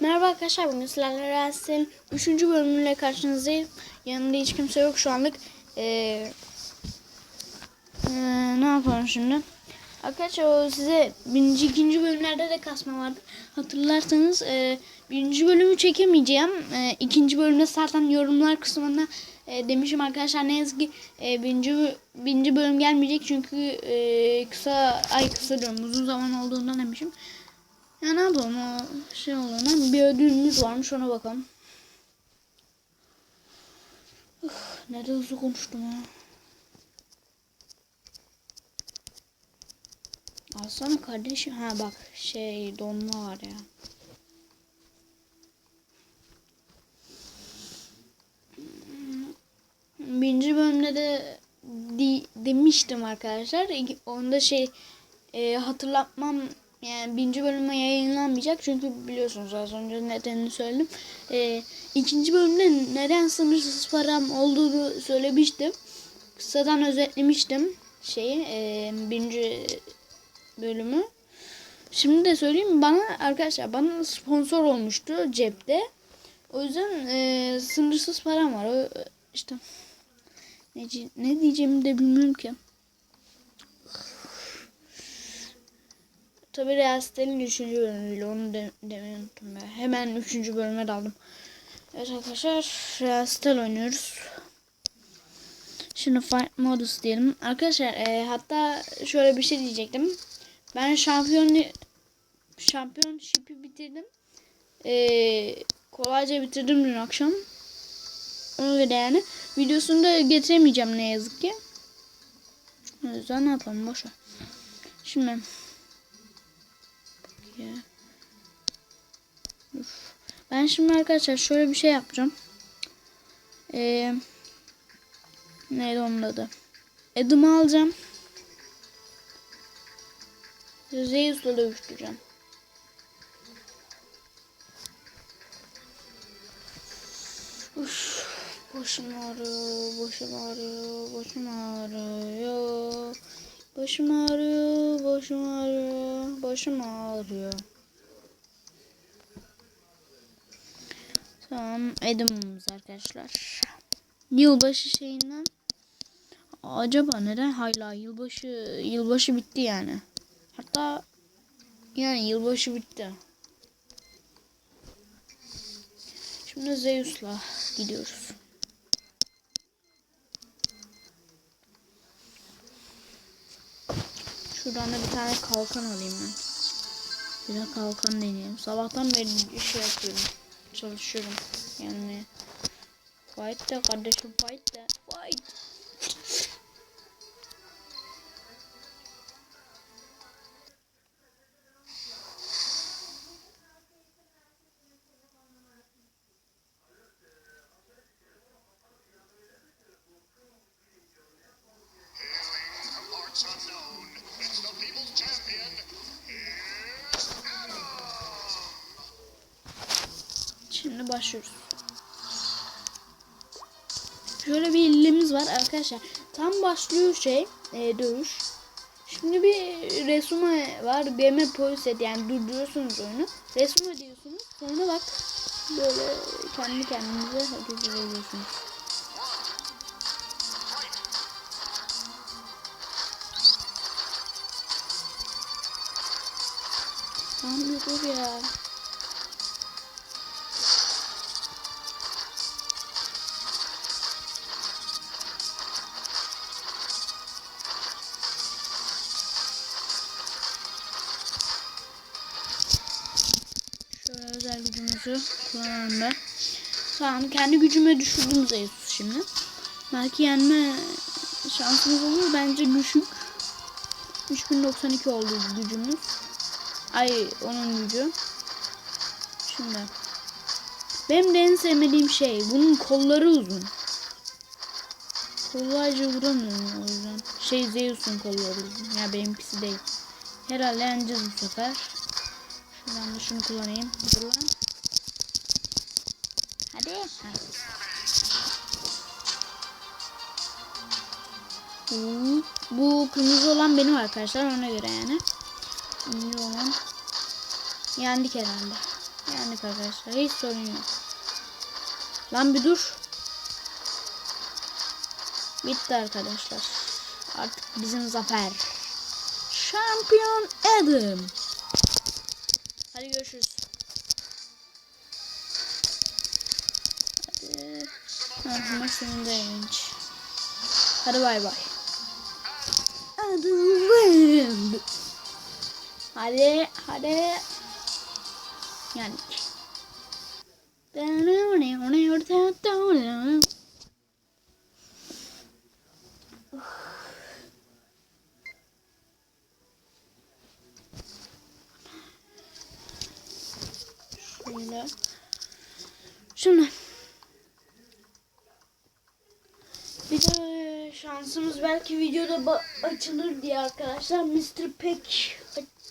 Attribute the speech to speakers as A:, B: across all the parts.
A: Merhaba arkadaşlar bugün sizlerle Reels'in 3. bölümüyle karşınızdayım. Yanımda hiç kimse yok şu anlık. Ee, ee, ne yapalım şimdi? Arkadaşlar o size birinci ikinci bölümlerde de kasma vardı. Hatırlarsanız e, bölümü çekemeyeceğim. E, bölümde zaten yorumlar kısmında e, demişim arkadaşlar ne yazık ki e, birinci, birinci bölüm gelmeyecek çünkü e, kısa ay kısa diyorum uzun zaman olduğundan demişim. Ya ne yapalım o şey olduğundan bir ödülümüz varmış ona bakalım. Uf, ne de hızlı konuştum ha. Alsana kardeşim. Ha bak şey donma var ya. Birinci bölümde de di, demiştim arkadaşlar. Onda şey e, hatırlatmam yani birinci bölüme yayınlanmayacak. Çünkü biliyorsunuz az önce nedenini söyledim. E, ikinci bölümde neden sınırsız param olduğunu söylemiştim. Kısadan özetlemiştim şeyi e, birinci bölümü. Şimdi de söyleyeyim bana arkadaşlar bana sponsor olmuştu cepte. O yüzden e, sınırsız param var. O, işte ne, ne diyeceğimi de bilmiyorum ki. Tabi Reels'lerin 3. bölümüyle onu de, demeyi unuttum ya. Hemen 3. bölüme daldım. Evet arkadaşlar Reels'tel oynuyoruz. Şimdi Fight Modus diyelim. Arkadaşlar e, hatta şöyle bir şey diyecektim. Ben şampiyon şampiyonship'i bitirdim. E, kolayca bitirdim dün akşam. Ona göre yani. Videosunu da getiremeyeceğim ne yazık ki. O yüzden ne yapalım boşver. Şimdi ya. Uf. Ben şimdi arkadaşlar şöyle bir şey yapacağım. Eee Neydi onun adı? Adım'ı alacağım. Zeus'la dövüştüreceğim. Uf, başım ağrıyor, başım ağrıyor, başım ağrıyor. Başım ağrıyor, başım ağrıyor, başım ağrıyor. Tamam, Adam'ımız arkadaşlar. Yılbaşı şeyinden Acaba neden hala yılbaşı yılbaşı bitti yani. Hatta yani yılbaşı bitti. Şimdi Zeus'la gidiyoruz. Şuradan da bir tane kalkan alayım ben. Bir de kalkan deneyelim. Sabahtan beri şey yapıyorum. Çalışıyorum. Yani fight de kardeşim fight de fight. Şimdi başlıyoruz. Şöyle bir ilimiz var arkadaşlar. Tam başlıyor şey e, dövüş. Şimdi bir resume var. Game polis et yani durduruyorsunuz oyunu. Resume diyorsunuz. Sonra bak böyle kendi kendinize hareket ediyorsunuz. Tamam dur ya. Kullanalım da. Tamam kendi gücüme düşürdüm Zeus şimdi. Belki yenme şansımız olur. Bence düşük. 3092 oldu gücümüz. Ay onun gücü. Şimdi. Benim de en sevmediğim şey bunun kolları uzun. Kolayca vuramıyorum o yüzden. Şey Zeus'un kolları uzun. Ya benimkisi değil. Herhalde yeneceğiz bu sefer. Şuradan da şunu kullanayım. Dur. Bu kırmızı olan benim arkadaşlar ona göre yani. Kırmızı olan yendik herhalde. Yendik arkadaşlar. Hiç sorun yok. Lan bir dur. Bitti arkadaşlar. Artık bizim zafer. Şampiyon Adam. Hadi görüşürüz. Hadi. Ha, maç sonundaymış. Hadi bay bay. Adam. Hadi hadi. Yendik. Şöyle. Şimdi. Bir de şansımız belki videoda açılır diye arkadaşlar. Mr. Peck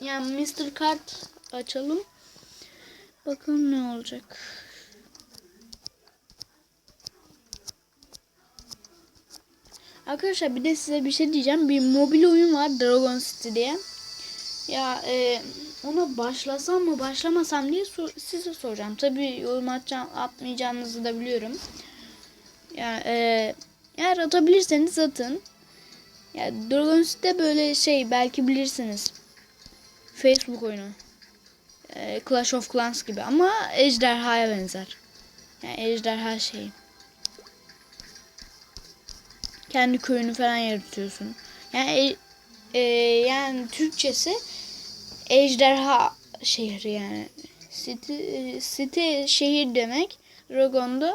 A: yani Mr. Kart açalım. Bakalım ne olacak. Arkadaşlar bir de size bir şey diyeceğim. Bir mobil oyun var Dragon City diye. Ya e, ona başlasam mı başlamasam diye sor- size soracağım. Tabi yorum atacağım, atmayacağınızı da biliyorum. Ya e, eğer atabilirseniz atın. Ya Dragon City'de böyle şey belki bilirsiniz. Facebook oyunu. E, Clash of Clans gibi ama ejderhaya benzer. Yani ejderha şeyi. Kendi köyünü falan yaratıyorsun. Yani e- e, yani Türkçesi ejderha şehri yani. City, e, city şehir demek. Dragon'da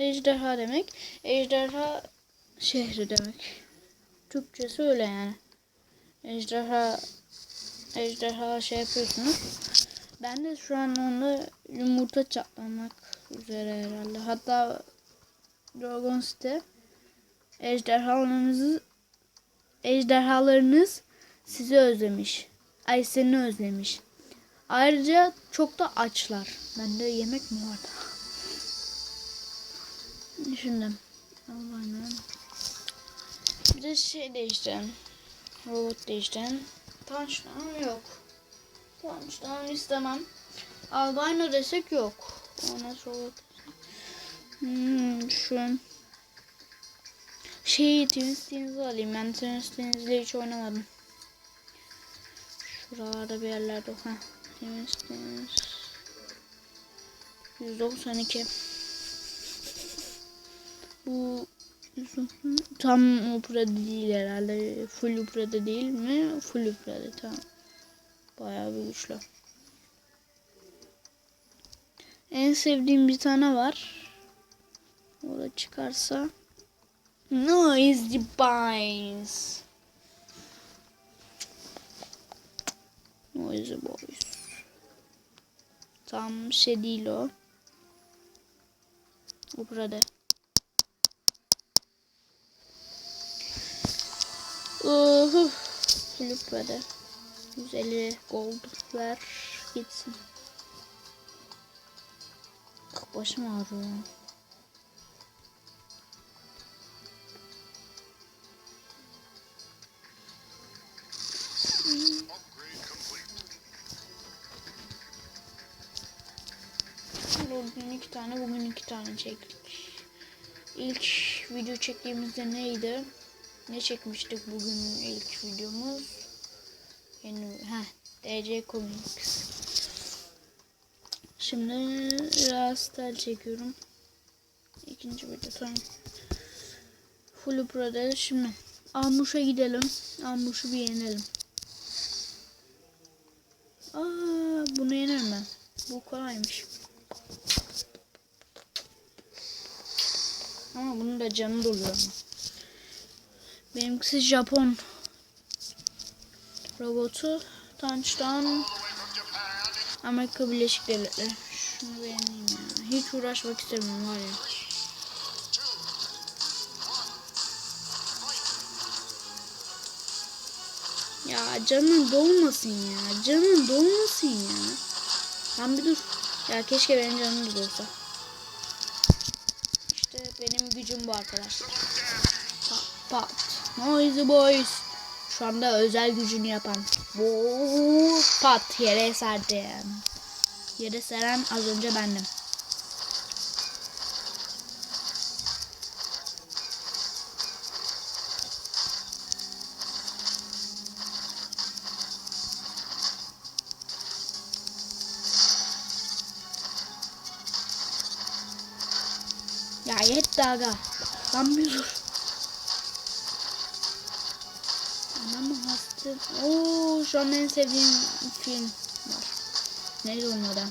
A: ejderha demek. Ejderha şehri demek. Türkçesi öyle yani. Ejderha ejderha şey yapıyorsunuz. Ben de şu an onda yumurta çatlamak üzere herhalde. Hatta Dragon City ejderhalarınızı ejderhalarınız sizi özlemiş. Ay seni özlemiş. Ayrıca çok da açlar. Bende yemek mi vardı? Şimdi. Allah'ım. Bir de şey değiştirelim. Robot değiştirelim. Touchdown yok. Touchdown istemem. Albino desek yok. Ona robot. Hmm, şu şey Twinstins'i alayım. Ben Twinstins'le hiç oynamadım. Şuralarda bir yerlerde. Heh. Twinstins. 192. Bu tam Upra'da değil herhalde. Full Upra'da değil mi? Full Upra'da tamam. Bayağı bir güçlü. En sevdiğim bir tane var. O da çıkarsa. Noise Boys. Noise Boys. Tam şey değil o. Bu burada. Flip burada. 150 gold ver gitsin. Başım ağrıyor. Bugün iki tane, bugün iki tane çektik. İlk video çektiğimizde neydi? Ne çekmiştik bugün ilk videomuz? Yeni, heh, DC Comics. Şimdi Rastel çekiyorum. İkinci video tamam. Full Pro'da şimdi Amuş'a gidelim. Amuş'u bir yenelim. Aa, bunu yenerim ben. Bu kolaymış. Ama bunun da canı doluyor. Benimkisi Japon robotu.
B: Japan.
A: Amerika Birleşik Devletleri. Şunu beğeneyim ya. Hiç uğraşmak istemiyorum var ya. Ya canın dolmasın ya. Canın dolmasın ya. Lan bir dur. Ya keşke benim canım dolsa. İşte benim gücüm bu arkadaşlar. Noisy boys. Şu anda özel gücünü yapan. Oo, pat yere serdim. Yere seren az önce bendim. Ya yetti aga. Lan bir dur. Anam hasta. Oo şu an en sevdiğim film var. Neydi onun adı?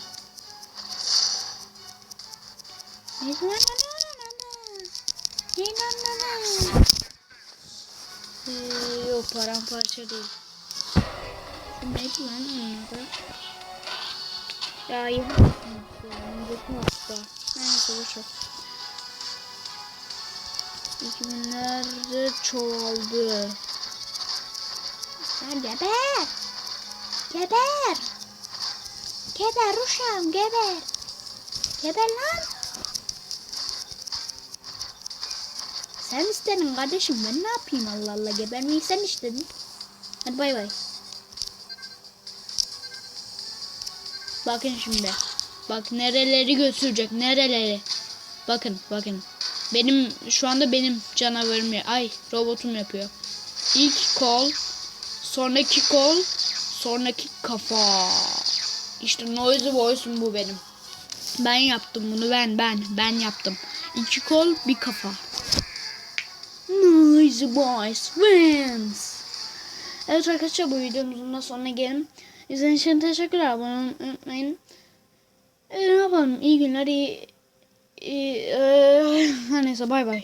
A: Neydi lan Neydi lan ee, Yok paramparça değil. Neydi lan onun adı? Ya yeni Önceki hafta. Neyse boşver. 2000'lerde çoğaldı. Sen geber. Geber. Geber uşağım geber. Geber lan. Sen istedin kardeşim ben ne yapayım Allah Allah gebermeyi sen istedin. Hadi bay bay. Bakın şimdi. Bak nereleri götürecek nereleri. Bakın bakın. Benim şu anda benim canavarım ya. Ay robotum yapıyor. İlk kol, sonraki kol, sonraki kafa. İşte noisy voice'um bu benim. Ben yaptım bunu ben ben ben yaptım. İki kol bir kafa. Noisy voice wins. Evet arkadaşlar bu videomuzun da sonuna gelin. İzlediğiniz için teşekkürler. Abone unutmayın. E, ne yapalım? İyi günler, iyi... iyi e, her neyse bay bay.